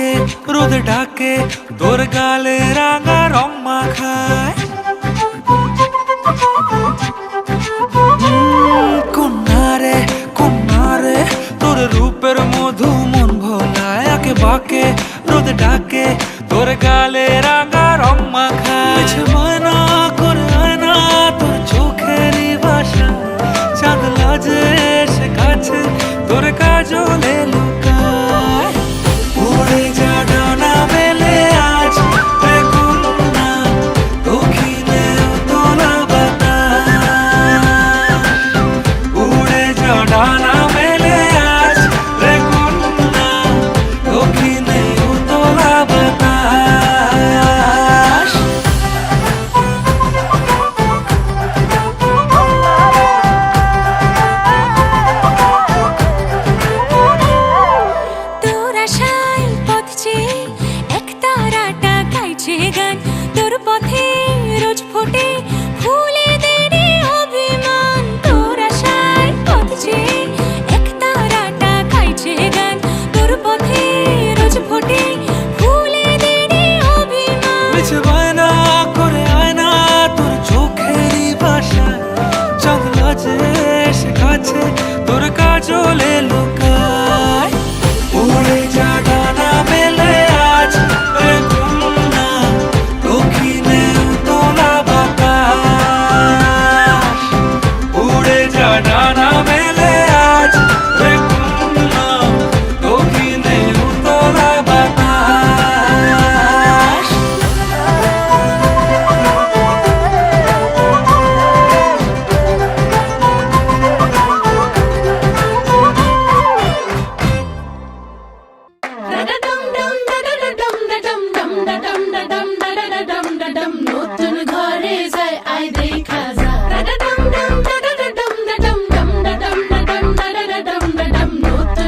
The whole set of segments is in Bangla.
বাঁকে রোদে গালে রাঙা রং মাখায়। কন্যারে তোর রূপের মধু মন ভোলায়, আঁকে বাঁকে, রোদে ডাকে তোর গালে রাঙা রং মাখায়। ময়না করে তোর ভাষা চাঁদ লাজে কাছে, তোর কাজলে কাজলে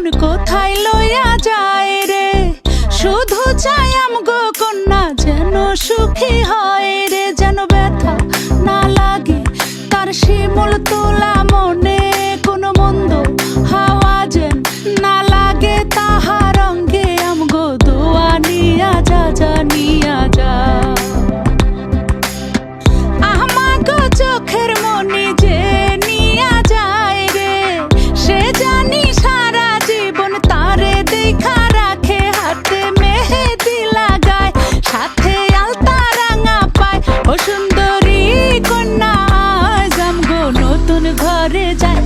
কখন কোথায় লইয়া যায় রে? শুধু চাই আমগো কন্যা যেন সুখী হয় রে, যেন ব্যথা না লাগে। তার শিমুল তোলা মনে কোনো মন্দ হাওয়া যেন না লাগে। তাহার অঙ্গে আমগো দোয়া নিয়া যা যা নিয়া ঘরে যায়।